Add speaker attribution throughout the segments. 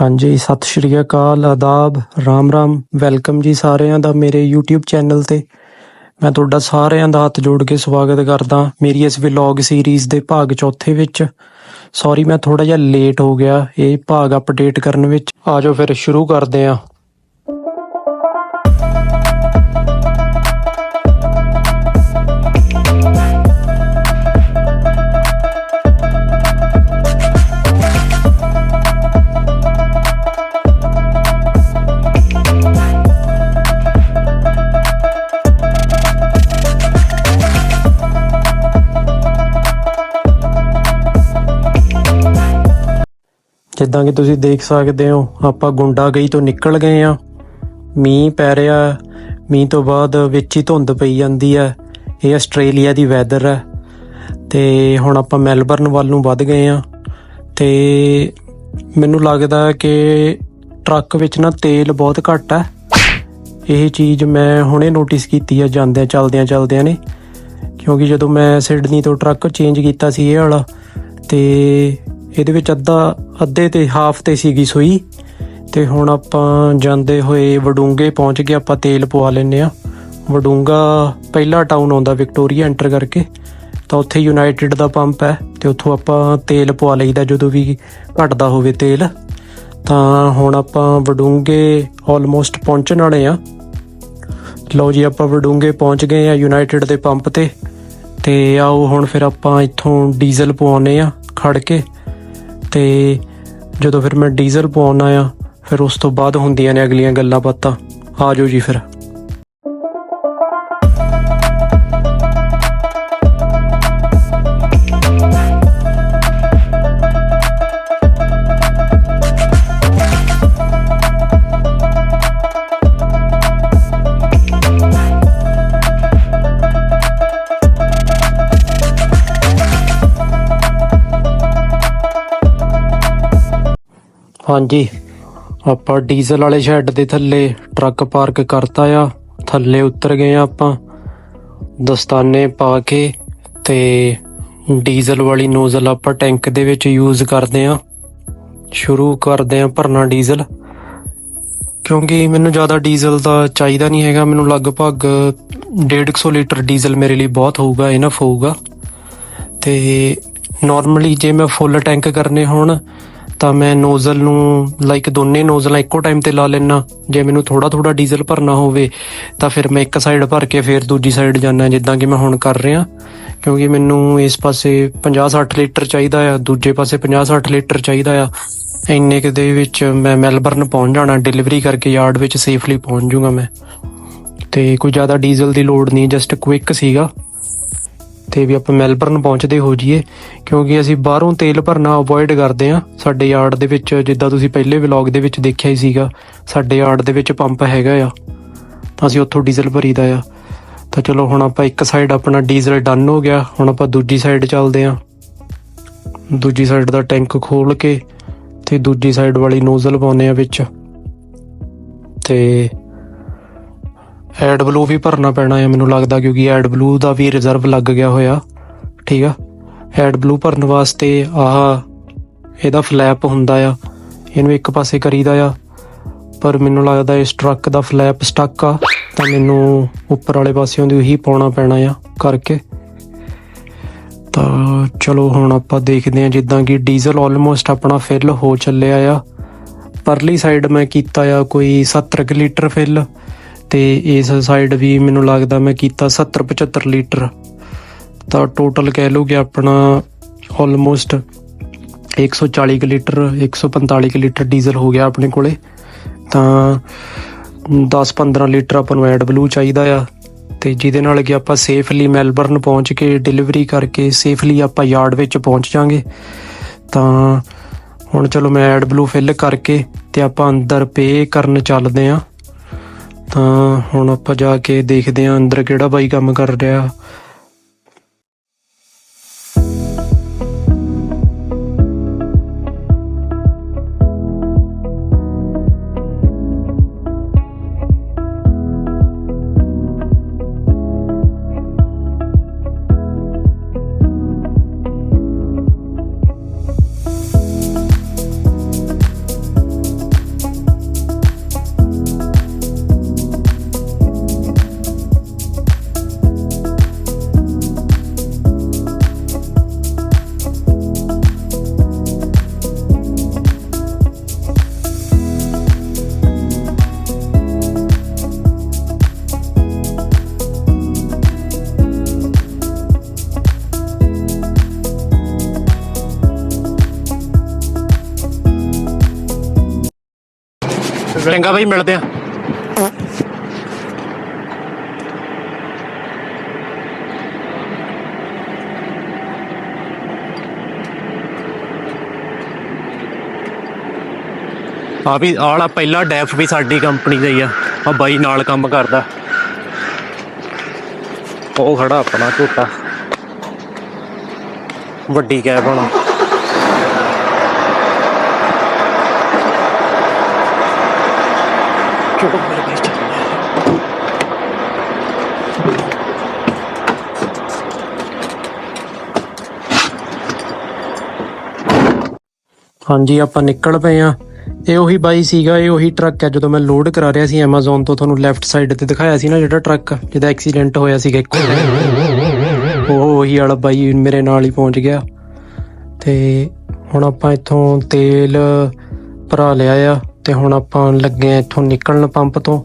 Speaker 1: ਹਾਂਜੀ, ਸਤਿ ਸ਼੍ਰੀ ਅਕਾਲ ਆਦਾਬ ਰਾਮ ਰਾਮ, ਵੈਲਕਮ ਜੀ ਸਾਰਿਆਂ ਦਾ ਮੇਰੇ YouTube ਚੈਨਲ ਤੇ। ਮੈਂ ਤੁਹਾਡਾ ਸਾਰਿਆਂ ਦਾ ਹੱਥ ਜੋੜ ਕੇ ਸਵਾਗਤ ਕਰਦਾ ਮੇਰੀ ਇਸ ਵਲੌਗ ਸੀਰੀਜ਼ ਦੇ ਭਾਗ ਚੌਥੇ ਵਿੱਚ। ਸੌਰੀ ਮੈਂ ਥੋੜਾ ਜਿਹਾ ਲੇਟ ਹੋ ਗਿਆ, ਇਹ ਭਾਗ ਅਪਡੇਟ ਕਰਨ ਵਿੱਚ। ਆਜੋ ਫਿਰ ਸ਼ੁਰੂ ਕਰਦੇ ਹਾਂ। ਜਿੱਦਾਂ ਕਿ ਤੁਸੀਂ ਦੇਖ ਸਕਦੇ ਹੋ, ਆਪਾਂ ਗੁੰਡਾ ਗਈ ਤੋਂ ਨਿਕਲ ਗਏ ਆ ਮੀਂਹ ਪੈ ਰਿਹਾ ਮੀਂਹ ਤੋਂ ਬਾਅਦ ਵਿੱਚ ਹੀ ਧੁੰਦ ਪਈ ਜਾਂਦੀ ਹੈ। ਇਹ ਆਸਟ੍ਰੇਲੀਆ ਦੀ ਵੈਦਰ ਹੈ। ਤੇ ਹੁਣ ਆਪਾਂ ਮੈਲਬਰਨ ਵੱਲ ਨੂੰ ਵੱਧ ਗਏ ਆ ਤੇ ਮੈਨੂੰ ਲੱਗਦਾ ਕਿ ਟਰੱਕ ਵਿੱਚ ਨਾ ਤੇਲ ਬਹੁਤ ਘੱਟ ਹੈ। ਇਹ ਚੀਜ਼ ਮੈਂ ਹੁਣੇ ਨੋਟਿਸ ਕੀਤੀ ਆ ਜਾਂਦਿਆਂ ਚਲਦਿਆਂ ਚਲਦਿਆਂ ਨੇ। ਕਿਉਂਕਿ ਜਦੋਂ ਮੈਂ ਸਿਡਨੀ ਤੋਂ ਟਰੱਕ ਚੇਂਜ ਕੀਤਾ ਸੀ ਇਹ ਵਾਲਾ, ਤੇ ਇਹਦੇ ਵਿੱਚ ਅੱਧਾ, ਅੱਧੇ ਤੇ ਹਾਫ ਤੇ ਸੀਗੀ ਸੂਈ। ਤੇ ਹੁਣ ਆਪਾਂ ਜਾਂਦੇ ਹੋਏ ਵਡੂੰਗੇ, ਪਹੁੰਚ ਗਏ ਆਪਾਂ ਤੇਲ ਪਵਾ ਲੈਨੇ ਆ ਵਡੂੰਗਾ ਪਹਿਲਾ ਟਾਊਨ ਆਉਂਦਾ ਵਿਕਟੋਰੀਆ ਐਂਟਰ ਕਰਕੇ। ਤਾਂ ਉੱਥੇ ਯੂਨਾਈਟਿਡ ਦਾ ਪੰਪ ਹੈ ਤੇ ਉੱਥੋਂ ਆਪਾਂ ਤੇਲ ਪਵਾ ਲਈਦਾ ਜਦੋਂ ਵੀ ਘਟਦਾ ਹੋਵੇ ਤੇਲ। ਤਾਂ ਹੁਣ ਆਪਾਂ ਵਡੂੰਗੇ ਆਲਮੋਸਟ ਪਹੁੰਚਣ ਵਾਲੇ ਆ ਲਓ ਜੀ, ਆਪਾਂ ਵਡੂੰਗੇ ਪਹੁੰਚ ਗਏ ਆ ਯੂਨਾਈਟਿਡ ਦੇ ਪੰਪ ਤੇ। ਤੇ ਆਓ ਹੁਣ ਫਿਰ ਆਪਾਂ ਇੱਥੋਂ ਡੀਜ਼ਲ ਪਵਾਉਨੇ ਆ ਖੜ ਕੇ। ਤੇ ਜਦੋਂ ਫਿਰ ਮੈਂ ਡੀਜ਼ਲ ਪਵਾਉਣਾ ਆ ਫਿਰ ਉਸ ਤੋਂ ਬਾਅਦ ਹੁੰਦੀਆਂ ਨੇ ਅਗਲੀਆਂ ਗੱਲਾਂ ਬਾਤਾਂ। ਆ ਜਾਓ ਜੀ ਫਿਰ। ਹਾਂਜੀ। ਆਪਾਂ ਡੀਜ਼ਲ ਵਾਲੇ ਸ਼ੈੱਡ ਦੇ ਥੱਲੇ ਟਰੱਕ ਪਾਰਕ ਕਰਤਾ ਆ। ਥੱਲੇ ਉਤਰ ਗਏ ਆ ਆਪਾਂ। ਦਸਤਾਨੇ ਪਾ ਕੇ ਤੇ ਡੀਜ਼ਲ ਵਾਲੀ ਨੋਜ਼ਲ ਆਪਾਂ ਟੈਂਕ ਦੇ ਵਿੱਚ ਯੂਜ਼ ਕਰਦੇ ਆ। ਸ਼ੁਰੂ ਕਰਦੇ ਆ ਭਰਨਾ ਡੀਜ਼ਲ। ਕਿਉਂਕਿ ਮੈਨੂੰ ਜ਼ਿਆਦਾ ਡੀਜ਼ਲ ਦਾ ਚਾਹੀਦਾ ਨਹੀਂ ਹੈਗਾ। ਮੈਨੂੰ ਲਗਭਗ 150 ਲੀਟਰ ਡੀਜ਼ਲ ਮੇਰੇ ਲਈ ਬਹੁਤ ਹੋਊਗਾ ਇਨਫ ਹੋਊਗਾ। ਤੇ ਨਾਰਮਲੀ ਜੇ ਮੈਂ ਫੁੱਲ ਟੈਂਕ ਕਰਨੇ ਹੋਣ ਤਾਂ ਮੈਂ ਨੋਜ਼ਲ ਨੂੰ ਲਾਈਕ ਦੋਨੇ ਨੋਜ਼ਲਾਂ ਇੱਕੋ ਟਾਈਮ ਤੇ ਲਾ ਲੈਣਾ ਜੇ ਮੈਨੂੰ ਥੋੜਾ ਥੋੜਾ ਡੀਜ਼ਲ ਭਰਨਾ ਹੋਵੇ, ਤਾਂ ਫਿਰ ਮੈਂ ਇੱਕ ਸਾਈਡ ਭਰ ਕੇ ਫਿਰ ਦੂਜੀ ਸਾਈਡ ਜਾਣਾ ਜਿੱਦਾਂ ਕਿ ਮੈਂ ਹੁਣ ਕਰ ਰਿਹਾ। ਕਿਉਂਕਿ ਮੈਨੂੰ ਇਸ ਪਾਸੇ 50-60 ਲੀਟਰ ਚਾਹੀਦਾ ਆ, ਦੂਜੇ ਪਾਸੇ 50-60 ਲੀਟਰ ਚਾਹੀਦਾ ਆ। ਇੰਨੇ ਕੁ ਦੇ ਵਿੱਚ ਮੈਂ ਮੈਲਬਰਨ ਪਹੁੰਚ ਜਾਣਾ, ਡਿਲੀਵਰੀ ਕਰਕੇ ਯਾਰਡ ਵਿੱਚ ਸੇਫਲੀ ਪਹੁੰਚ ਜਾਊਗਾ ਮੈਂ। ਤੇ ਕੋਈ ਜ਼ਿਆਦਾ ਡੀਜ਼ਲ ਦੀ ਲੋੜ ਨਹੀਂ ਜਸਟ ਕੁਇਕ ਸੀਗਾ। ਤੇ ਵੀ ਆਪਾਂ ਮੈਲਬਰਨ ਪਹੁੰਚਦੇ ਹੋ ਜਾਈਏ, ਕਿਉਂਕਿ ਅਸੀਂ ਬਾਹਰੋਂ ਤੇਲ ਭਰਨਾ ਅਵੋਇਡ ਕਰਦੇ ਆ ਸਾਡੇ ਯਾਰਡ ਦੇ ਵਿੱਚ ਜਿੱਦਾਂ ਤੁਸੀਂ ਪਹਿਲੇ ਵਲੌਗ ਦੇ ਵਿੱਚ ਦੇਖਿਆ ਹੀ ਸੀਗਾ, ਸਾਡੇ ਯਾਰਡ ਦੇ ਵਿੱਚ ਪੰਪ ਹੈਗਾ ਆ। ਤਾਂ ਅਸੀਂ ਉੱਥੋਂ ਡੀਜ਼ਲ ਭਰੀਦਾ ਆ। ਤਾਂ ਚਲੋ ਹੁਣ ਆਪਾਂ ਇੱਕ ਸਾਈਡ ਆਪਣਾ ਡੀਜ਼ਲ ਡਨ ਹੋ ਗਿਆ, ਹੁਣ ਆਪਾਂ ਦੂਜੀ ਸਾਈਡ ਚੱਲਦੇ ਆ ਦੂਜੀ ਸਾਈਡ ਦਾ ਟੈਂਕ ਖੋਲ ਕੇ ਤੇ ਦੂਜੀ ਸਾਈਡ ਵਾਲੀ ਨੋਜ਼ਲ ਪਾਉਨੇ ਆ ਵਿੱਚ। ਤੇ ਐਡ ਬਲੂ ਵੀ ਭਰਨਾ ਪੈਣਾ ਹੈ, ਮੈਨੂੰ ਲੱਗਦਾ ਕਿਉਂਕਿ ਐਡ ਬਲੂ ਦਾ ਵੀ ਰਿਜ਼ਰਵ ਲੱਗ ਗਿਆ ਹੋਇਆ। ਠੀਕ ਆ? ਐਡ ਬਲੂ ਭਰਨ ਵਾਸਤੇ ਆਹ ਇਹਦਾ ਫਲੈਪ ਹੁੰਦਾ ਆ, ਇਹਨੂੰ ਇੱਕ ਪਾਸੇ ਕਰੀਦਾ ਆ, ਪਰ ਮੈਨੂੰ ਲੱਗਦਾ ਇਸ ਟਰੱਕ ਦਾ ਫਲੈਪ ਸਟਕ ਆ, ਤਾਂ ਮੈਨੂੰ ਉੱਪਰ ਵਾਲੇ ਪਾਸਿਓਂ ਦੀ ਉਹੀ ਪਾਉਣਾ ਪੈਣਾ ਆ ਕਰਕੇ। ਤਾਂ ਚਲੋ ਹੁਣ ਆਪਾਂ ਦੇਖਦੇ ਹਾਂ, ਜਿੱਦਾਂ ਕਿ ਡੀਜ਼ਲ ਆਲਮੋਸਟ ਆਪਣਾ ਫਿਲ ਹੋ ਚੱਲਿਆ ਆ। ਪਰਲੀ ਸਾਈਡ ਮੈਂ ਕੀਤਾ ਆ ਕੋਈ 70 ਕੁ ਲੀਟਰ ਫਿਲ ਤੇ ਇਸ ਸਾਈਡ ਵੀ ਮੈਨੂੰ ਲੱਗਦਾ ਮੈਂ ਕੀਤਾ 70 75 ਲੀਟਰ। ਤਾਂ ਟੋਟਲ ਕਹਿ ਲਓ ਕਿ ਆਪਣਾ ਆਲਮੋਸਟ 140 ਕੁ ਲੀਟਰ 145 ਕੁ ਲੀਟਰ ਡੀਜ਼ਲ ਹੋ ਗਿਆ ਆਪਣੇ ਕੋਲੇ। ਤਾਂ 10-15 ਲੀਟਰ ਆਪਾਂ ਨੂੰ ਐਡ ਬਲੂ ਚਾਹੀਦਾ ਆ। ਤੇ ਜਿਹਦੇ ਨਾਲ ਕਿ ਆਪਾਂ ਸੇਫਲੀ ਮੈਲਬਰਨ ਪਹੁੰਚ ਕੇ ਡਿਲੀਵਰੀ ਕਰਕੇ ਸੇਫਲੀ ਆਪਾਂ ਯਾਰਡ ਵਿੱਚ ਪਹੁੰਚ ਜਾਾਂਗੇ। ਤਾਂ ਹੁਣ ਚਲੋ ਮੈਂ ਐਡ ਬਲੂ ਫਿਲ ਕਰਕੇ ਤੇ ਆਪਾਂ ਅੰਦਰ ਪੇ ਕਰਨ ਚੱਲਦੇ ਆਂ। ਤਾਂ ਹੁਣ ਆਪਾਂ ਜਾ ਕੇ ਦੇਖਦੇ ਆਂ ਅੰਦਰ ਕਿਹੜਾ ਬਾਈ ਕੰਮ ਕਰ ਰਿਹਾ। ਚੰਗਾ ਬਾਈ, ਮਿਲਦੇ ਆ ਆ ਵੀ ਆਲਾ ਪਹਿਲਾ ਡੈਫ ਵੀ ਸਾਡੀ ਕੰਪਨੀ ਦਾ ਹੀ ਆ। ਆ ਬਾਈ ਨਾਲ ਕੰਮ ਕਰਦਾ। ਉਹ ਖੜਾ ਆਪਣਾ ਝੋਟਾ। ਵੱਡੀ ਕੈਬ ਹੋਣਾ। ਮੇਰੇ ਬਾਈ ਹਾਂਜੀ, ਆਪਾਂ ਨਿਕਲ ਪਏ ਆ ਇਹ ਉਹੀ ਬਾਈ ਸੀਗਾ, ਇਹ ਉਹੀ ਟਰੱਕ ਹੈ, ਜਦੋਂ ਮੈਂ ਲੋਡ ਕਰਾ ਰਿਹਾ ਸੀ Amazon ਤੋਂ, ਤੁਹਾਨੂੰ ਲੈਫਟ ਸਾਈਡ ਤੇ ਦਿਖਾਇਆ ਸੀ ਨਾ ਜਿਹੜਾ ਟਰੱਕ ਜਿਹਦਾ ਐਕਸੀਡੈਂਟ ਹੋਇਆ ਸੀਗਾ ਇੱਕ ਉਹ ਉਹੀ ਵਾਲਾ ਬਾਈ ਮੇਰੇ ਨਾਲ ਹੀ ਪਹੁੰਚ ਗਿਆ। ਤੇ ਹੁਣ ਆਪਾਂ ਇੱਥੋਂ ਤੇਲ ਭਰਾ ਲਿਆ ਆ। ਤੇ ਹੁਣ ਆਪਾਂ ਲੱਗੇ ਆ ਇੱਥੋਂ ਨਿਕਲਣ ਪੰਪ ਤੋਂ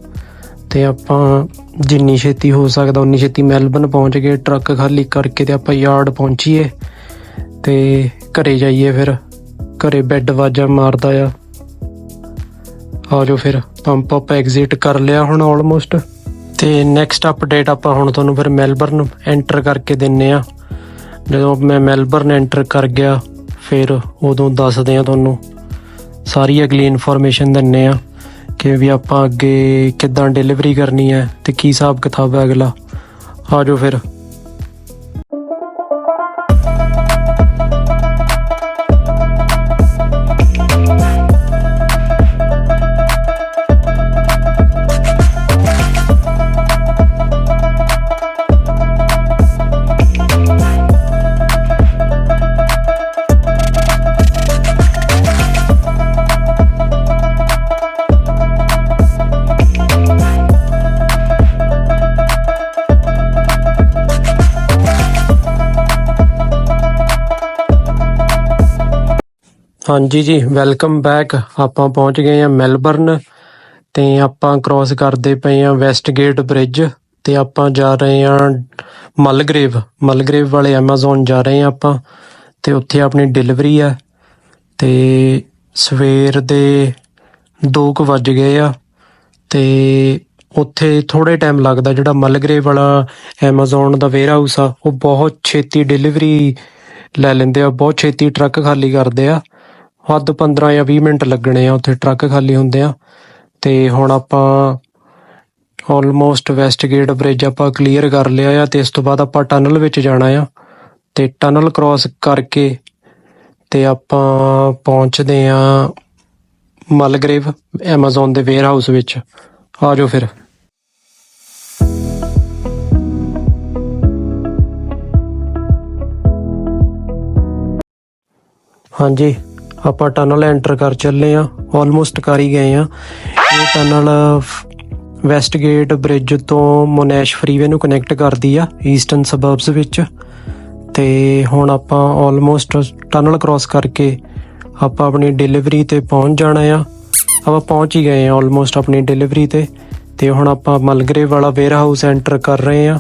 Speaker 1: ਤੇ ਆਪਾਂ ਜਿੰਨੀ ਛੇਤੀ ਹੋ ਸਕਦਾ ਉਨੀ ਛੇਤੀ ਮੈਲਬਨ ਪਹੁੰਚ ਗਏ, ਟਰੱਕ ਖਾਲੀ ਕਰਕੇ ਤੇ ਆਪਾਂ ਯਾਰਡ ਪਹੁੰਚੀਏ ਤੇ ਘਰੇ ਜਾਈਏ ਫਿਰ, ਘਰੇ ਬੈੱਡ ਵਾਜਾ ਮਾਰਦਾ ਆ। ਆ ਜਾਓ ਫਿਰ, ਪੰਪ ਅਪ ਐਗਜ਼ਿਟ ਕਰ ਲਿਆ ਹੁਣ ਆਲਮੋਸਟ ਤੇ ਨੈਕਸਟ ਅਪਡੇਟ ਆਪਾਂ ਹੁਣ ਤੁਹਾਨੂੰ ਫਿਰ ਮੈਲਬਰਨ ਐਂਟਰ ਕਰਕੇ ਦਿੰਨੇ ਆ। ਜਦੋਂ ਮੈਂ ਮੈਲਬਰਨ ਐਂਟਰ ਕਰ ਗਿਆ, ਫਿਰ ਉਦੋਂ ਦੱਸਦੇ ਆ ਤੁਹਾਨੂੰ। ਸਾਰੀ ਅਗਲੀ ਇਨਫੋਰਮੇਸ਼ਨ ਦਿੰਨੇ ਆ ਕਿ ਵੀ ਆਪਾਂ ਅੱਗੇ ਕਿੱਦਾਂ ਡਿਲੀਵਰੀ ਕਰਨੀ ਹੈ ਤੇ ਕੀ ਹਿਸਾਬ ਕਿਤਾਬ ਹੈ ਅਗਲਾ। ਆ ਜਾਓ ਫਿਰ। ਹਾਂਜੀ ਜੀ ਵੈਲਕਮ ਬੈਕ ਆਪਾਂ ਪਹੁੰਚ ਗਏ ਆ ਮੈਲਬਰਨ ਤੇ ਆਪਾਂ ਕ੍ਰਾਸ ਕਰਦੇ ਪਏ ਆ ਵੈਸਟਗੇਟ ਬ੍ਰਿਜ ਤੇ ਆਪਾਂ ਜਾ ਰਹੇ ਆ ਮਲਗਰੇਵ ਮਲਗਰੇਵ ਵਾਲੇ Amazon ਜਾ ਰਹੇ ਆ ਆਪਾਂ ਤੇ ਉੱਥੇ ਆਪਣੀ ਡਿਲੀਵਰੀ ਆ ਤੇ ਸਵੇਰ ਦੇ 2 ਕੁ ਵੱਜ ਗਏ ਆ ਤੇ ਉੱਥੇ ਥੋੜੇ ਟਾਈਮ ਲੱਗਦਾ ਜਿਹੜਾ ਮਲਗਰੇਵ ਵਾਲਾ Amazon ਦਾ ਵੇਅਰ ਹਾਊਸ ਆ, ਉਹ ਬਹੁਤ ਛੇਤੀ ਡਿਲੀਵਰੀ ਲੈ ਲੈਂਦੇ ਆ, ਬਹੁਤ ਛੇਤੀ ਟਰੱਕ ਖਾਲੀ ਕਰਦੇ ਆ। ਹੱਦ 15 ਜਾਂ 20 ਮਿੰਟ ਲੱਗਣੇ ਆ ਉੱਥੇ ਟਰੱਕ ਖਾਲੀ ਹੁੰਦੇ ਆ। ਤੇ ਹੁਣ ਆਪਾਂ ਆਲਮੋਸਟ ਵੈਸਟਗੇਟ ਬ੍ਰਿਜ ਆਪਾਂ ਕਲੀਅਰ ਕਰ ਲਿਆ ਆ ਤੇ ਇਸ ਤੋਂ ਬਾਅਦ ਆਪਾਂ ਟਨਲ ਵਿੱਚ ਜਾਣਾ ਆ। ਤੇ ਟਨਲ ਕ੍ਰਾਸ ਕਰਕੇ ਤੇ ਆਪਾਂ ਪਹੁੰਚਦੇ ਆ ਮਲਗਰੇਵ Amazon ਦੇ ਵੇਅਰ ਹਾਊਸ ਵਿੱਚ। ਆ ਜਾਓ ਫਿਰ। ਹਾਂਜੀ। ਆਪਾਂ ਟਨਲ ਐਂਟਰ ਕਰ ਚੱਲੇ ਆ ਆਲਮੋਸਟ ਕਰ ਹੀ ਗਏ ਆ। ਇਹ ਟਨਲ ਵੈਸਟ ਗੇਟ ਬ੍ਰਿਜ ਤੋਂ ਮੋਨੈਸ਼ ਫਰੀਵੇ ਨੂੰ ਕਨੈਕਟ ਕਰਦੀ ਆ ਈਸਟਰਨ ਸਬਰਬਸ ਵਿੱਚ। ਤੇ ਹੁਣ ਆਪਾਂ ਆਲਮੋਸਟ ਟਨਲ ਕ੍ਰਾਸ ਕਰਕੇ ਆਪਾਂ ਆਪਣੀ ਡਿਲੀਵਰੀ ਤੇ ਪਹੁੰਚ ਜਾਣਾ ਆ। ਆਪਾਂ ਪਹੁੰਚ ਹੀ ਗਏ ਆ ਆਲਮੋਸਟ ਆਪਣੀ ਡਿਲੀਵਰੀ ਤੇ। ਤੇ ਹੁਣ ਆਪਾਂ ਮਲਗਰੇ ਵਾਲਾ ਵੇਅਰ ਹਾਊਸ ਐਂਟਰ ਕਰ ਰਹੇ ਆ।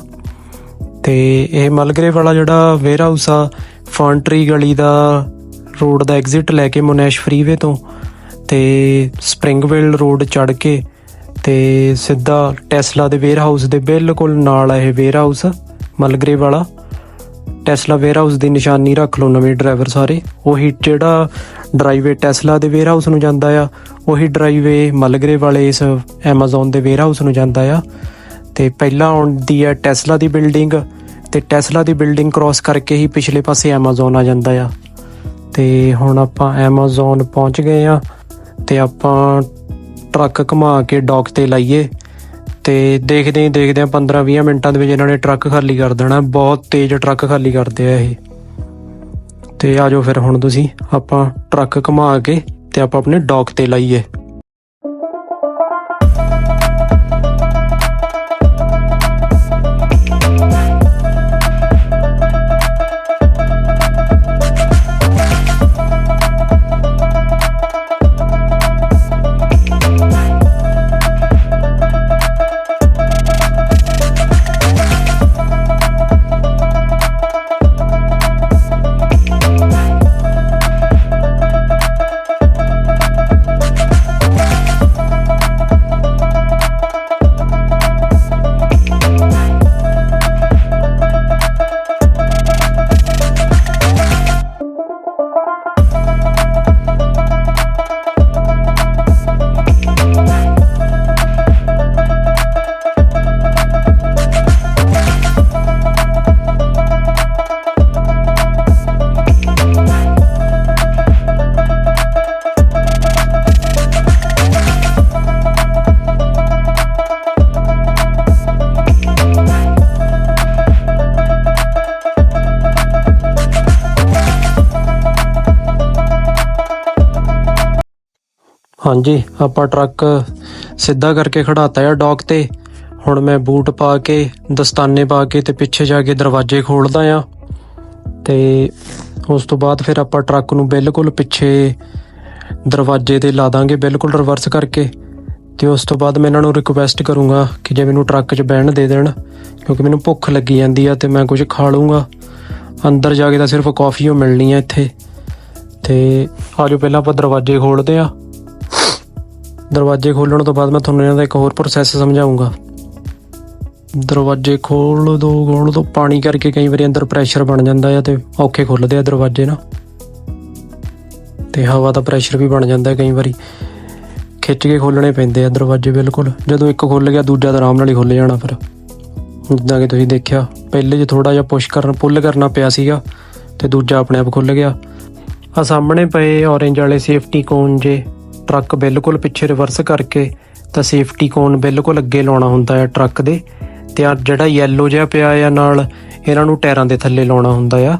Speaker 1: ਤੇ ਇਹ ਮਲਗਰੇ ਵਾਲਾ ਜਿਹੜਾ ਵੇਅਰ ਹਾਊਸ ਆ, ਫੌਂਟਰੀ ਗਲੀ ਦਾ ਰੋਡ ਦਾ ਐਗਜ਼ਿਟ ਲੈ ਕੇ ਮੋਨੈਸ਼ ਫਰੀਵੇ ਤੋਂ ਤੇ ਸਪ੍ਰਿੰਗਵਿਲ ਰੋਡ ਚੜ ਕੇ ਤੇ ਸਿੱਧਾ ਟੈਸਲਾ ਦੇ ਵੇਅਰ ਹਾਊਸ ਦੇ ਬਿਲਕੁਲ ਨਾਲ ਹੈ ਇਹ ਵੇਅਰ ਹਾਊਸ ਮਲਗਰੇ ਵਾਲਾ ਟੈਸਲਾ ਵੇਅਰ ਹਾਊਸ ਦੀ ਨਿਸ਼ਾਨੀ ਰੱਖ ਲਓ ਨਵੇਂ ਡਰਾਈਵਰ ਸਾਰੇ। ਉਹੀ ਜਿਹੜਾ ਡਰਾਈਵੇ ਟੈਸਲਾ ਦੇ ਵੇਅਰ ਹਾਊਸ ਨੂੰ ਜਾਂਦਾ ਆ, ਉਹੀ ਡਰਾਈਵੇ ਮਲਗਰੇ ਵਾਲੇ ਇਸ Amazon ਦੇ ਵੇਅਰ ਹਾਊਸ ਨੂੰ ਜਾਂਦਾ ਆ। ਤੇ ਪਹਿਲਾਂ ਆਉਂਦੀ ਹੈ ਟੈਸਲਾ ਦੀ ਬਿਲਡਿੰਗ ਤੇ ਟੈਸਲਾ ਦੀ ਬਿਲਡਿੰਗ ਕ੍ਰਾਸ ਕਰਕੇ ਹੀ ਪਿਛਲੇ ਪਾਸੇ Amazon ਆ ਜਾਂਦਾ ਆ। ਤੇ ਹੁਣ ਆਪਾਂ Amazon ਪਹੁੰਚ ਗਏ ਆ ਤੇ ਆਪਾਂ ਟਰੱਕ ਘੁਮਾ ਕੇ ਡੌਕ ਤੇ ਲਾਈਏ ਤੇ ਦੇਖਦੇ ਹੀ, ਦੇਖਦੇ ਆ 15-20 ਮਿੰਟਾਂ ਦੇ ਵਿੱਚ ਇਹਨਾਂ ਨੇ ਟਰੱਕ ਖਾਲੀ ਕਰ ਦੇਣਾ, ਬਹੁਤ ਤੇਜ਼ ਟਰੱਕ ਖਾਲੀ ਕਰਦੇ ਆ ਇਹ। ਤੇ ਆਜੋ ਫਿਰ ਹੁਣ ਤੁਸੀਂ, ਆਪਾਂ ਟਰੱਕ ਘੁਮਾ ਕੇ ਤੇ ਆਪਾਂ ਆਪਣੇ ਡੌਕ ਤੇ ਲਾਈਏ। ਹਾਂਜੀ, ਆਪਾਂ ਟਰੱਕ ਸਿੱਧਾ ਕਰਕੇ ਖੜਾਤਾ ਆ ਡੌਕ ਤੇ। ਹੁਣ ਮੈਂ ਬੂਟ ਪਾ ਕੇ, ਦਸਤਾਨੇ ਪਾ ਕੇ ਤੇ ਪਿੱਛੇ ਜਾ ਕੇ ਦਰਵਾਜ਼ੇ ਖੋਲਦਾ ਆ। ਤੇ ਉਸ ਤੋਂ ਬਾਅਦ ਫਿਰ ਆਪਾਂ ਟਰੱਕ ਨੂੰ ਬਿਲਕੁਲ ਪਿੱਛੇ ਦਰਵਾਜ਼ੇ ਤੇ ਲਾ ਦਾਂਗੇ, ਬਿਲਕੁਲ ਰਿਵਰਸ ਕਰਕੇ। ਤੇ ਉਸ ਤੋਂ ਬਾਅਦ ਮੈਂ ਇਹਨਾਂ ਨੂੰ ਰਿਕੁਐਸਟ ਕਰੂੰਗਾ ਕਿ ਜੇ ਮੈਨੂੰ ਟਰੱਕ 'ਚ ਬਹਿਣ ਦੇ ਦੇਣ, ਕਿਉਂਕਿ ਮੈਨੂੰ ਭੁੱਖ ਲੱਗੀ ਜਾਂਦੀ ਆ ਤੇ ਮੈਂ ਕੁਝ ਖਾ ਲੂੰਗਾ ਅੰਦਰ ਜਾ ਕੇ ਤਾਂ ਸਿਰਫ ਕਾਫੀ ਓ ਮਿਲਣੀ ਆ ਇੱਥੇ। ਤੇ ਆਜੋ, ਪਹਿਲਾਂ ਆਪਾਂ ਦਰਵਾਜ਼ੇ ਖੋਲਦੇ ਆ। ਦਰਵਾਜ਼ੇ ਖੋਲਣ ਤੋਂ ਬਾਅਦ ਮੈਂ ਤੁਹਾਨੂੰ ਇਹਨਾਂ ਦਾ ਇੱਕ ਹੋਰ ਪ੍ਰੋਸੈਸ ਸਮਝਾਉਂਗਾ ਦਰਵਾਜ਼ੇ ਖੋਲ ਦੋ ਖੋਲ ਦੋ, ਪਾਣੀ ਕਰਕੇ ਕਈ ਵਾਰੀ ਅੰਦਰ ਪ੍ਰੈਸ਼ਰ ਬਣ ਜਾਂਦਾ ਆ ਤੇ ਔਖੇ ਖੁੱਲਦੇ ਆ ਦਰਵਾਜ਼ੇ ਨਾ। ਤੇ ਹਵਾ ਦਾ ਪ੍ਰੈਸ਼ਰ ਵੀ ਬਣ ਜਾਂਦਾ ਕਈ ਵਾਰੀ। ਖਿੱਚ ਕੇ ਖੋਲਣੇ ਪੈਂਦੇ ਆ ਦਰਵਾਜ਼ੇ ਬਿਲਕੁਲ। ਜਦੋਂ ਇੱਕ ਖੁੱਲ ਗਿਆ, ਦੂਜਾ ਤਾਂ ਆਰਾਮ ਨਾਲ ਹੀ ਖੁੱਲ ਜਾਣਾ ਫਿਰ। ਜਿੱਦਾਂ ਕਿ ਤੁਸੀਂ ਦੇਖਿਆ, ਪਹਿਲੇ ਜੇ ਥੋੜਾ ਜਿਹਾ ਪੁਸ਼ ਕਰਨ ਪੁੱਲ ਕਰਨਾ ਪਿਆ ਸੀਗਾ, ਤੇ ਦੂਜਾ ਆਪਣੇ ਆਪ ਖੁੱਲ ਗਿਆ। ਆ ਸਾਹਮਣੇ ਪਏ ਔਰੇਂਜ ਵਾਲੇ ਸੇਫਟੀ ਕੋਨ ਜੇ। ਟਰੱਕ ਬਿਲਕੁਲ ਪਿੱਛੇ ਰਿਵਰਸ ਕਰਕੇ ਤਾਂ ਸੇਫਟੀ ਕੋਨ ਬਿਲਕੁਲ ਅੱਗੇ ਲਾਉਣਾ ਹੁੰਦਾ ਹੈ ਟਰੱਕ ਦੇ ਤੇ ਆ ਜਿਹੜਾ ਯੈਲੋ ਜਿਹਾ ਪਿਆ ਆ ਨਾਲ, ਇਹਨਾਂ ਨੂੰ ਟਾਇਰਾਂ ਦੇ ਥੱਲੇ ਲਾਉਣਾ ਹੁੰਦਾ ਆ।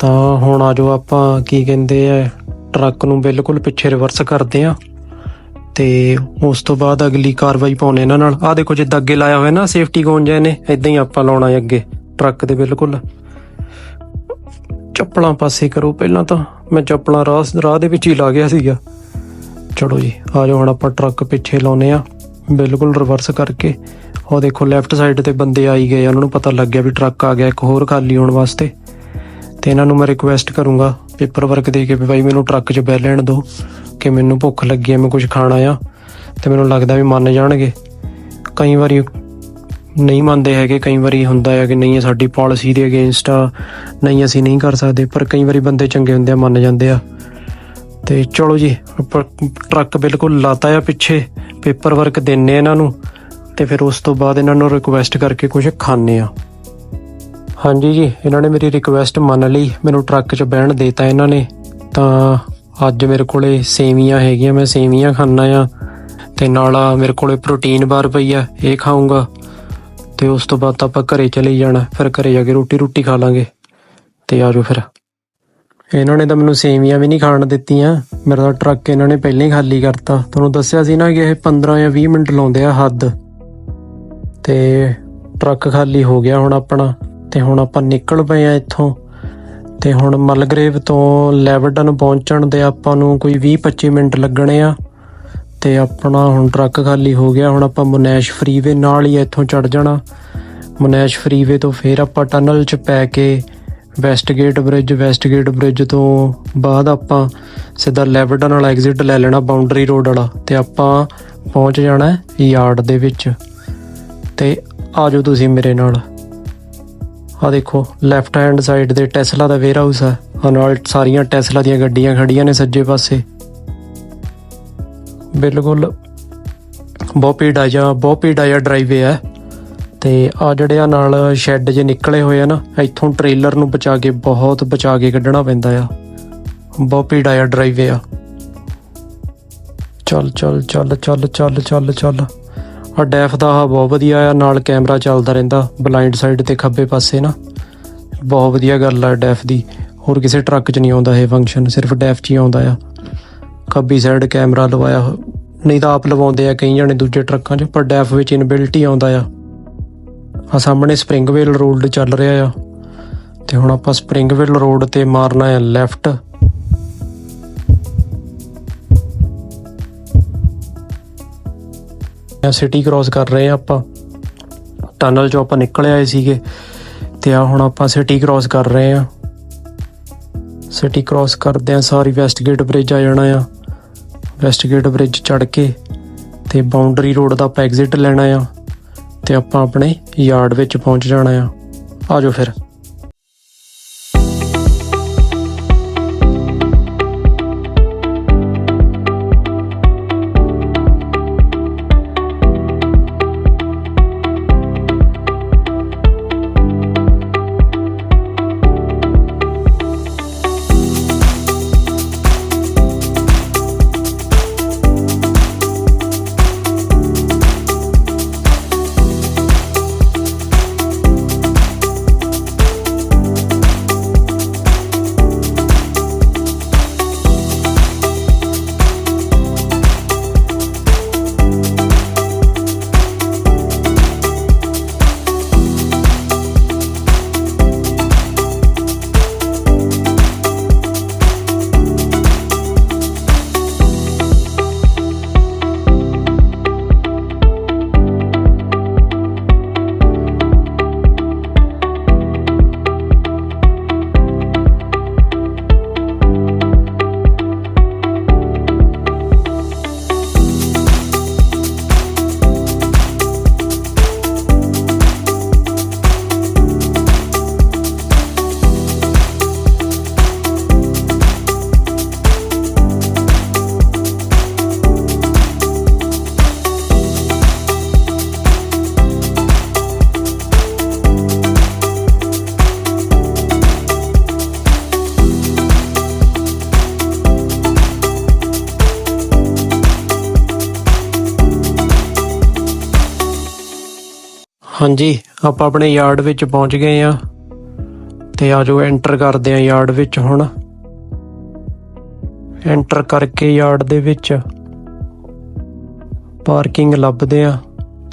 Speaker 1: ਤਾਂ ਹੁਣ ਆ ਜੋ ਆਪਾਂ ਕੀ ਕਹਿੰਦੇ ਆ, ਟਰੱਕ ਨੂੰ ਬਿਲਕੁਲ ਪਿੱਛੇ ਰਿਵਰਸ ਕਰਦੇ ਆ ਤੇ ਉਸ ਤੋਂ ਬਾਅਦ ਅਗਲੀ ਕਾਰਵਾਈ ਪਾਉਣੇ ਇਹਨਾਂ ਨਾਲ। ਆ ਦੇਖੋ ਜਿੱਦਾਂ ਅੱਗੇ ਲਾਇਆ ਹੋਇਆ ਨਾ ਸੇਫਟੀ ਕੋਨ ਜਿਹਾ ਨੇ ਇਦਾਂ ਹੀ ਆਪਾਂ ਲਾਉਣਾ ਹੈ ਅੱਗੇ ਟਰੱਕ ਦੇ ਬਿਲਕੁਲ। ਚੱਪਲਾਂ ਪਾਸੇ ਕਰੋ ਪਹਿਲਾਂ ਤਾਂ, ਮੈਂ ਚੱਪਲਾਂ ਰਾਹ ਰਾਹ ਦੇ ਵਿੱਚ ਹੀ ਲਾ ਗਿਆ ਸੀਗਾ। ਚਲੋ ਜੀ, ਆ ਜਾਓ ਹੁਣ ਆਪਾਂ ਟਰੱਕ ਪਿੱਛੇ ਲਾਉਨੇ ਆ ਬਿਲਕੁਲ ਰਿਵਰਸ ਕਰਕੇ। ਉਹ ਦੇਖੋ ਲੈਫਟ ਸਾਈਡ ਤੇ ਬੰਦੇ ਆਈ ਗਏ ਉਹਨਾਂ ਨੂੰ ਪਤਾ ਲੱਗ ਗਿਆ ਵੀ ਟਰੱਕ ਆ ਗਿਆ, ਇੱਕ ਹੋਰ ਖਾਲੀ ਹੋਣ ਵਾਸਤੇ। ਤੇ ਇਹਨਾਂ ਨੂੰ ਮੈਂ ਰਿਕੁਐਸਟ ਕਰੂੰਗਾ ਪੇਪਰ ਵਰਕ ਦੇ ਕੇ ਵੀ ਭਾਈ ਮੈਨੂੰ ਟਰੱਕ 'ਚ ਬਹਿ ਲੈਣ ਦਿਓ, ਕਿ ਮੈਨੂੰ ਭੁੱਖ ਲੱਗੀ ਹੈ ਮੈਂ ਕੁਝ ਖਾਣਾ ਆ। ਤੇ ਮੈਨੂੰ ਲੱਗਦਾ ਵੀ ਮੰਨ ਜਾਣਗੇ। ਕਈ ਵਾਰੀ ਨਹੀਂ ਮੰਨਦੇ ਹੈਗੇ, ਕਈ ਵਾਰੀ ਹੁੰਦਾ ਹੈ ਕਿ ਨਹੀਂ, ਇਹ ਸਾਡੀ ਪਾਲਿਸੀ ਦੇ ਅਗੇਂਸਟ ਆ, ਨਹੀਂ ਅਸੀਂ ਨਹੀਂ ਕਰ ਸਕਦੇ, ਪਰ ਕਈ ਵਾਰੀ ਬੰਦੇ ਚੰਗੇ ਹੁੰਦੇ ਆ, ਮੰਨ ਜਾਂਦੇ ਆ। ਤੇ ਚਲੋ ਜੀ ਆਪਾਂ ਟਰੱਕ ਬਿਲਕੁਲ ਲਾਤਾ ਆ ਪਿੱਛੇ, ਪੇਪਰ ਵਰਕ ਦਿੰਨੇ ਇਹਨਾਂ ਨੂੰ, ਤੇ ਫਿਰ ਉਸ ਤੋਂ ਬਾਅਦ ਇਹਨਾਂ ਨੂੰ ਰਿਕੁਐਸਟ ਕਰਕੇ ਕੁਝ ਖਾਣੇ ਆ। ਹਾਂਜੀ ਜੀ, ਇਹਨਾਂ ਨੇ ਮੇਰੀ ਰਿਕੁਐਸਟ ਮੰਨ ਲਈ, ਮੈਨੂੰ ਟਰੱਕ 'ਚ ਬਹਿਣ ਦੇਤਾ ਇਹਨਾਂ ਨੇ, ਤਾਂ ਅੱਜ ਮੇਰੇ ਕੋਲੇ ਸੇਵੀਆਂ ਹੈਗੀਆਂ, ਮੈਂ ਸੇਵੀਆਂ ਖਾਣਾ ਆ, ਤੇ ਨਾਲ ਮੇਰੇ ਕੋਲੇ ਪ੍ਰੋਟੀਨ ਬਾਰ ਪਈ ਆ, ਇਹ ਖਾਊਂਗਾ, ਤੇ ਉਸ ਤੋਂ ਬਾਅਦ ਤਾਂ ਆਪਾਂ ਘਰੇ ਚਲੇ ਜਾਣਾ, ਫਿਰ ਘਰੇ ਜਾ ਕੇ ਰੋਟੀ ਰੋਟੀ ਖਾ ਲਾਂਗੇ, ਤੇ ਆਜੋ ਫਿਰ। ਇਹਨਾਂ ਨੇ ਤਾਂ ਮੈਨੂੰ ਸੇਵੀਆਂ ਵੀ ਨਹੀਂ ਖਾਣ ਦਿੱਤੀਆਂ। ਮੇਰਾ ਤਾਂ ਟਰੱਕ ਇਹਨਾਂ ਨੇ ਪਹਿਲਾਂ ਹੀ ਖਾਲੀ ਕਰਤਾ। ਤੁਹਾਨੂੰ ਦੱਸਿਆ ਸੀ ਨਾ ਕਿ ਇਹ 15 ਜਾਂ 20 ਮਿੰਟ ਲਾਉਂਦੇ ਆ ਹੱਦ। ਤੇ ਟਰੱਕ ਖਾਲੀ ਹੋ ਗਿਆ ਹੁਣ ਆਪਣਾ। ਤੇ ਹੁਣ ਆਪਾਂ ਨਿਕਲ ਪਏ ਆ ਇੱਥੋਂ। ਤੇ ਹੁਣ ਮਲਗਰੇਵ ਤੋਂ ਲੈਵਰਟਨ ਪਹੁੰਚਣ ਦੇ ਆਪਾਂ ਨੂੰ ਕੋਈ 20-25 ਮਿੰਟ ਲੱਗਣੇ ਆ। ਤੇ ਆਪਣਾ ਹੁਣ ਟਰੱਕ ਖਾਲੀ ਹੋ ਗਿਆ। ਹੁਣ ਆਪਾਂ ਮੁਨੈਸ਼ ਫਰੀਵੇ ਨਾਲ ਹੀ ਇੱਥੋਂ ਚੜ ਜਾਣਾ। ਮੁਨੈਸ਼ ਫਰੀਵੇ ਤੋਂ ਫੇਰ ਆਪਾਂ ਟਨਲ 'ਚ ਪੈ ਕੇ ਵੈਸਟਗੇਟ ਬ੍ਰਿਜ ਵੈਸਟਗੇਟ ਬ੍ਰਿਜ ਤੋਂ ਬਾਅਦ ਆਪਾਂ ਸਿੱਧਾ ਲੈਵਰਟਨ ਵਾਲਾ ਐਗਜ਼ਿਟ ਲੈ ਲੈਣਾ ਬਾਉਂਡਰੀ ਰੋਡ ਵਾਲਾ ਤੇ ਆਪਾਂ ਪਹੁੰਚ ਜਾਣਾ ਯਾਰਡ ਦੇ ਵਿੱਚ। ਤੇ ਆਜੋ ਤੁਸੀਂ ਮੇਰੇ ਨਾਲ। ਆ ਦੇਖੋ ਲੈਫਟ ਹੈਂਡ ਸਾਈਡ ਤੇ ਟੈਸਲਾ ਦਾ ਵੇਅਰ ਹਾਊਸ ਹੈ ਆ ਨਾਲ ਸਾਰੀਆਂ ਟੈਸਲਾ ਦੀਆਂ ਗੱਡੀਆਂ ਖੜੀਆਂ ਨੇ ਸੱਜੇ ਪਾਸੇ। ਬਿਲਕੁਲ ਬਹੁਤ ਭੀੜ ਆ ਜਾਂ ਬਹੁਤ ਭੀੜ ਆ। ਡਰਾਈਵੇ ਹੈ ਤੇ ਆ ਜਿਹੜੇ ਆ ਨਾਲ ਸ਼ੈੱਡ ਜੇ ਨਿਕਲੇ ਹੋਏ ਆ ਨਾ, ਇੱਥੋਂ ਟ੍ਰੇਲਰ ਨੂੰ ਬਚਾ ਕੇ, ਬਹੁਤ ਬਚਾ ਕੇ ਕੱਢਣਾ ਪੈਂਦਾ ਆ। ਬਹੁਤ ਭੀੜ ਆ ਡਰਾਈਵੇ ਆ। ਚੱਲ ਚੱਲ ਚੱਲ ਚੱਲ ਚੱਲ ਚੱਲ ਚੱਲ। ਆ ਡੈਫ ਦਾ ਆ ਬਹੁਤ ਵਧੀਆ ਆ, ਨਾਲ ਕੈਮਰਾ ਚੱਲਦਾ ਰਹਿੰਦਾ, ਬਲਾਈਂਡ ਸਾਈਡ ਤੇ ਖੱਬੇ ਪਾਸੇ ਨਾ। ਬਹੁਤ ਵਧੀਆ ਗੱਲ ਆ ਡੈਫ ਦੀ। ਹੋਰ ਕਿਸੇ ਟਰੱਕ 'ਚ ਨਹੀਂ ਆਉਂਦਾ ਇਹ ਫੰਕਸ਼ਨ ਸਿਰਫ ਡੈਫ 'ਚ ਹੀ ਆਉਂਦਾ ਆ। ਖੱਬੀ ਸਾਈਡ ਕੈਮਰਾ ਲਵਾਇਆ, ਨਹੀਂ ਤਾਂ ਆਪ ਲਵਾਉਂਦੇ ਆ ਕਈ ਜਣੇ ਦੂਜੇ ਟਰੱਕਾਂ 'ਚ, ਪਰ ਡੈਫ ਵਿੱਚ ਇਨਬਿਲਟ ਹੀ ਆਉਂਦਾ ਆ। ਆ ਸਾਹਮਣੇ ਸਪ੍ਰਿੰਗਵੇਲ ਰੋਡ ਚੱਲ ਰਿਹਾ ਆ ਤੇ ਹੁਣ ਆਪਾਂ ਸਪ੍ਰਿੰਗਵੇਲ ਰੋਡ ਤੇ ਮਾਰਨਾ ਹੈ ਲੈਫਟ। ਆ ਸਿਟੀ ਕ੍ਰਾਸ ਕਰ ਰਹੇ ਆ ਆਪਾਂ। ਟਨਲ ਚੋਂ ਆਪਾਂ ਨਿਕਲ ਆਏ ਸੀਗੇ ਤੇ ਆ ਹੁਣ ਆਪਾਂ ਸਿਟੀ ਕ੍ਰਾਸ ਕਰ ਰਹੇ ਆ। ਸਿਟੀ ਕ੍ਰਾਸ ਕਰਦੇ ਆ ਸਾਰੀ ਵੈਸਟਗੇਟ ਬ੍ਰਿਜ ਆ ਜਾਣਾ ਆ। ਵੈਸਟਗੇਟ ਬ੍ਰਿਜ ਚੜ ਕੇ ਤੇ ਬਾਉਂਡਰੀ ਰੋਡ ਦਾ ਆਪਾਂ ਐਗਜ਼ਿਟ ਲੈਣਾ ਆ। ਤੇ ਆਪਾਂ ਆਪਣੇ ਯਾਰਡ ਵਿੱਚ ਪਹੁੰਚ ਜਾਣਾ ਆ। ਆਜੋ ਫਿਰ। ਹਾਂਜੀ, ਆਪਾਂ ਆਪਣੇ ਯਾਰਡ ਵਿੱਚ ਪਹੁੰਚ ਗਏ ਆ ਤੇ ਆਜੋ ਐਂਟਰ ਕਰਦੇ ਆ ਯਾਰਡ ਵਿੱਚ ਹੁਣ। ਐਂਟਰ ਕਰਕੇ ਯਾਰਡ ਦੇ ਵਿੱਚ ਪਾਰਕਿੰਗ ਲੱਭਦੇ ਆ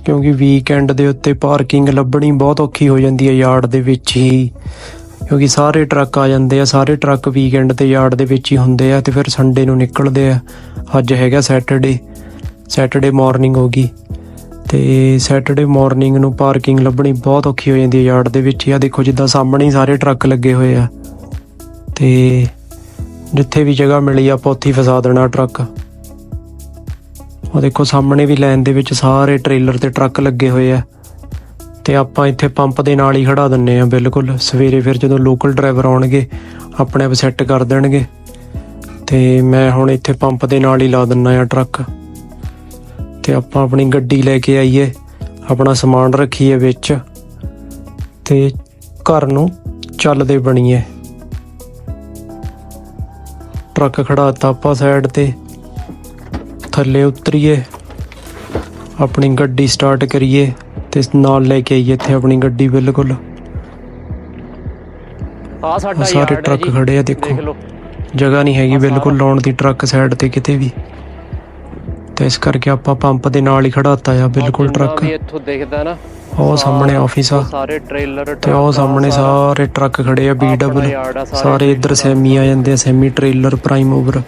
Speaker 1: ਕਿਉਂਕਿ ਵੀਕਐਂਡ ਦੇ ਉੱਤੇ ਪਾਰਕਿੰਗ ਲੱਭਣੀ ਬਹੁਤ ਔਖੀ ਹੋ ਜਾਂਦੀ ਹੈ ਯਾਰਡ ਦੇ ਵਿੱਚ ਹੀ। ਕਿਉਂਕਿ ਸਾਰੇ ਟਰੱਕ ਆ ਜਾਂਦੇ ਆ, ਸਾਰੇ ਟਰੱਕ ਵੀਕਐਂਡ ਤੇ ਯਾਰਡ ਦੇ ਵਿੱਚ ਹੀ ਹੁੰਦੇ ਆ ਤੇ ਫਿਰ ਸੰਡੇ ਨੂੰ ਨਿਕਲਦੇ ਆ। ਅੱਜ ਹੈਗਾ ਸੈਟਰਡੇ ਸੈਟਰਡੇ ਮਾਰਨਿੰਗ ਹੋ ਗਈ। ਤੇ ਸੈਟਰਡੇ ਮਾਰਨਿੰਗ ਨੂੰ ਪਾਰਕਿੰਗ ਲੱਭਣੀ ਬਹੁਤ ਔਖੀ ਹੋ ਜਾਂਦੀ ਹੈ ਯਾਰਡ ਦੇ ਵਿੱਚ। ਹੀ ਦੇਖੋ ਜਿੱਦਾਂ ਸਾਹਮਣੇ ਹੀ ਸਾਰੇ ਟਰੱਕ ਲੱਗੇ ਹੋਏ ਆ। ਤੇ ਜਿੱਥੇ ਵੀ ਜਗ੍ਹਾ ਮਿਲੀ ਆਪਾਂ ਉੱਥੇ ਹੀ ਫਸਾ ਦੇਣਾ ਟਰੱਕ ਉਹ ਦੇਖੋ ਸਾਹਮਣੇ ਵੀ ਲਾਈਨ ਦੇ ਵਿੱਚ ਸਾਰੇ ਟ੍ਰੇਲਰ ਤੇ ਟਰੱਕ ਲੱਗੇ ਹੋਏ ਆ। ਤੇ ਆਪਾਂ ਇੱਥੇ ਪੰਪ ਦੇ ਨਾਲ ਹੀ ਖੜਾ ਦਿੰਨੇ ਆ ਬਿਲਕੁਲ। ਸਵੇਰੇ ਫਿਰ ਜਦੋਂ ਲੋਕਲ ਡਰਾਈਵਰ ਆਉਣਗੇ, ਆਪਣੇ ਆਪ ਸੈੱਟ ਕਰ ਦੇਣਗੇ। ਤੇ ਮੈਂ ਹੁਣ ਇੱਥੇ ਪੰਪ ਦੇ ਨਾਲ ਹੀ ਲਾ ਦਿੰਨਾ ਆ ਟਰੱਕ ਤੇ ਆਪਾਂ ਆਪਣੀ ਗੱਡੀ ਲੈ ਕੇ ਆਈਏ ਆਪਣਾ ਸਮਾਨ ਰੱਖੀਏ ਵਿੱਚ ਤੇ ਘਰ ਨੂੰ ਚੱਲਦੇ ਬਣੀਏ ਟਰੱਕ ਖੜਾਤਾ ਆਪਾਂ ਸਾਈਡ ਤੇ ਥੱਲੇ ਉਤਰੀਏ ਆਪਣੀ ਗੱਡੀ ਸਟਾਰਟ ਕਰੀਏ ਤੇ ਨਾਲ ਲੈ ਕੇ ਆਈਏ ਇੱਥੇ ਆਪਣੀ ਗੱਡੀ ਬਿਲਕੁਲ
Speaker 2: ਆ ਸਾਡਾ
Speaker 1: ਸਾਰੇ ਟਰੱਕ। ਖੜੇ ਆ ਦੇਖੋ ਜਗ੍ਹਾ ਨਹੀਂ ਹੈਗੀ ਬਿਲਕੁਲ। ਲਾਉਣ ਦੀ ਟਰੱਕ ਸਾਈਡ ਤੇ ਕਿਤੇ ਵੀ ਤੇ ਇਸ ਕਰਕੇ ਆਪਾਂ ਪੰਪ ਦੇ ਨਾਲ ਹੀ ਖੜਾਤਾ ਆ ਬਿਲਕੁਲ ਟਰੱਕ।
Speaker 2: ਵੀ ਇੱਥੋਂ ਦਿਖਦਾ ਨਾ।
Speaker 1: ਉਹ ਸਾਹਮਣੇ ਆਫਿਸ ਆ।
Speaker 2: ਸਾਰੇ ਟ੍ਰੇਲਰ
Speaker 1: ਤੇ ਉਹ ਸਾਹਮਣੇ ਸਾਰੇ ਟਰੱਕ ਖੜੇ ਆ
Speaker 2: ਆ, ਸਾਰੇ
Speaker 1: ਇੱਧਰ ਸੈਮੀ ਆ। ਜਾਂਦੇ ਆ ਸੈਮੀ ਟ੍ਰੇਲਰ ਪ੍ਰਾਈਮ ਓਵਰ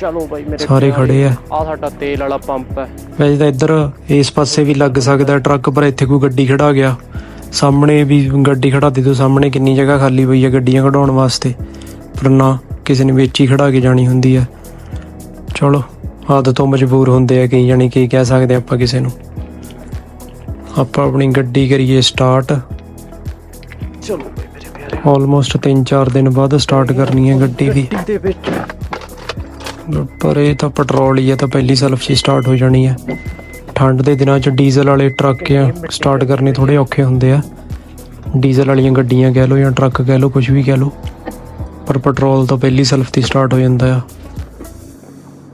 Speaker 2: ਚਲੋ ਬਾਈ ਮੇਰੇ
Speaker 1: ਸਾਰੇ ਖੜੇ ਆ।
Speaker 2: ਆ ਸਾਡਾ ਤੇਲ ਵਾਲਾ ਪੰਪ ਹੈ
Speaker 1: ਵੈਸੇ ਤਾਂ ਇੱਧਰ ਇਸ ਪਾਸੇ ਵੀ ਲੱਗ ਸਕਦਾ ਟਰੱਕ ਪਰ ਇੱਥੇ ਕੋਈ ਗੱਡੀ ਖੜਾ ਗਿਆ। ਸਾਹਮਣੇ ਵੀ ਗੱਡੀ ਖੜਾ ਦੇ ਦੋ ਸਾਹਮਣੇ ਕਿੰਨੀ ਜਗ੍ਹਾ ਖਾਲੀ ਪਈ ਹੈ ਗੱਡੀਆਂ ਕਢਾਉਣ ਵਾਸਤੇ। ਪਰ ਨਾ ਕਿਸੇ ਨੇ ਵਿੱਚ ਹੀ ਖੜਾ ਕੇ ਜਾਣੀ ਹੁੰਦੀ ਆ। ਚਲੋ। ਆਦਤ ਤੋਂ ਮਜਬੂਰ ਹੁੰਦੇ ਆ ਕਈ ਜਾਣੀ ਕੀ ਕਹਿ ਸਕਦੇ ਆਪਾਂ ਕਿਸੇ ਨੂੰ। ਆਪਾਂ ਆਪਣੀ ਗੱਡੀ ਕਰੀਏ ਸਟਾਰਟ
Speaker 2: ਚਲੋ ਬਾਈ ਮੇਰੇ ਪਿਆਰੇ।
Speaker 1: ਆਲਮੋਸਟ 3-4 ਦਿਨ ਬਾਅਦ ਸਟਾਰਟ ਕਰਨੀ ਹੈ ਗੱਡੀ ਵੀ।
Speaker 2: ਦੇ
Speaker 1: ਪਰ ਇਹ ਤਾਂ ਪੈਟਰੋਲ ਹੀ ਹੈ ਤਾਂ ਪਹਿਲੀ ਸੈਲਫ 'ਚ ਸਟਾਰਟ ਹੋ ਜਾਣੀ ਹੈ ਠੰਡ ਦੇ ਦਿਨਾਂ 'ਚ ਡੀਜ਼ਲ ਵਾਲੇ ਟਰੱਕ ਆ ਸਟਾਰਟ ਕਰਨੇ ਥੋੜੇ ਔਖੇ ਹੁੰਦੇ ਆ। ਡੀਜ਼ਲ ਵਾਲੀਆਂ ਗੱਡੀਆਂ ਕਹਿ ਲਓ ਜਾਂ ਟਰੱਕ ਕਹਿ ਲਓ ਕੁਝ ਵੀ ਕਹਿ ਲਓ। ਪਰ ਪੈਟਰੋਲ ਤਾਂ ਪਹਿਲੀ ਸੈਲਫ ਤੇ ਸਟਾਰਟ ਹੋ ਜਾਂਦਾ ਆ।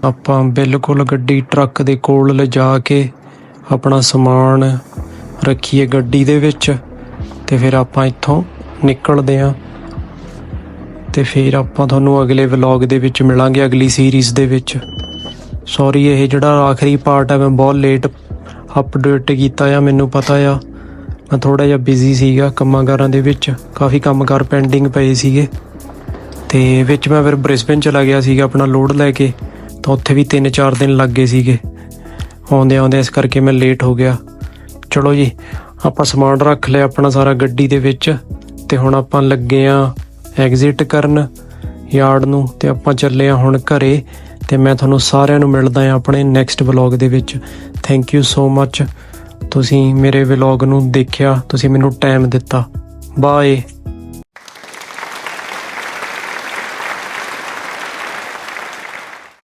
Speaker 1: ਆਪਾਂ ਬਿਲਕੁਲ ਗੱਡੀ ਟਰੱਕ ਦੇ ਕੋਲ ਲਿਜਾ ਕੇ ਆਪਣਾ ਸਮਾਨ ਰੱਖੀਏ ਗੱਡੀ ਦੇ ਵਿੱਚ ਤੇ ਫਿਰ ਆਪਾਂ ਇੱਥੋਂ ਨਿਕਲਦੇ ਆਂ ਤੇ ਫਿਰ ਆਪਾਂ ਤੁਹਾਨੂੰ ਅਗਲੇ ਵਲੌਗ ਦੇ ਵਿੱਚ ਮਿਲਾਂਗੇ, ਅਗਲੀ ਸੀਰੀਜ਼ ਦੇ ਵਿੱਚ। ਸੌਰੀ ਇਹ ਜਿਹੜਾ ਆਖਰੀ ਪਾਰਟ ਹੈ, ਮੈਂ ਬਹੁਤ ਲੇਟ ਅਪਡੇਟ ਕੀਤਾ ਆ, ਮੈਨੂੰ ਪਤਾ ਆ। ਮੈਂ ਥੋੜਾ ਜਿਹਾ ਬਿਜ਼ੀ ਸੀਗਾ ਕੰਮਾਂ ਕਾਰਾਂ ਦੇ ਵਿੱਚ, ਕਾਫੀ ਕੰਮਕਾਰ ਪੈਂਡਿੰਗ ਪਏ ਸੀਗੇ। ਤੇ ਵਿੱਚ ਮੈਂ ਫਿਰ ਬ੍ਰਿਸਬਨ ਚਲਾ ਗਿਆ ਸੀਗਾ ਆਪਣਾ ਲੋਡ ਲੈ ਕੇ। ਤਾਂ ਉੱਥੇ ਵੀ 3-4 ਦਿਨ ਲੱਗ ਗਏ ਸੀਗੇ। ਆਉਂਦੇ ਆਉਂਦੇ ਇਸ ਕਰਕੇ ਮੈਂ ਲੇਟ ਹੋ ਗਿਆ। ਚਲੋ ਜੀ, ਆਪਾਂ ਸਮਾਨ ਰੱਖ ਲਿਆ ਆਪਣਾ ਸਾਰਾ ਗੱਡੀ ਦੇ ਵਿੱਚ ਤੇ ਹੁਣ ਆਪਾਂ ਲੱਗੇ ਆ ਐਗਜ਼ਿਟ ਕਰਨ ਯਾਰਡ ਨੂੰ ਤੇ ਆਪਾਂ ਚੱਲੇ ਆ ਹੁਣ ਘਰੇ ਤੇ ਮੈਂ ਤੁਹਾਨੂੰ ਸਾਰਿਆਂ ਨੂੰ ਮਿਲਦਾ ਆ ਆਪਣੇ ਨੈਕਸਟ ਵਲੌਗ ਦੇ ਵਿੱਚ। ਥੈਂਕ ਯੂ ਸੋ ਮੱਚ ਤੁਸੀਂ ਮੇਰੇ ਵਲੌਗ ਨੂੰ ਦੇਖਿਆ, ਤੁਸੀਂ ਮੈਨੂੰ ਟਾਈਮ ਦਿੱਤਾ। ਬਾਏ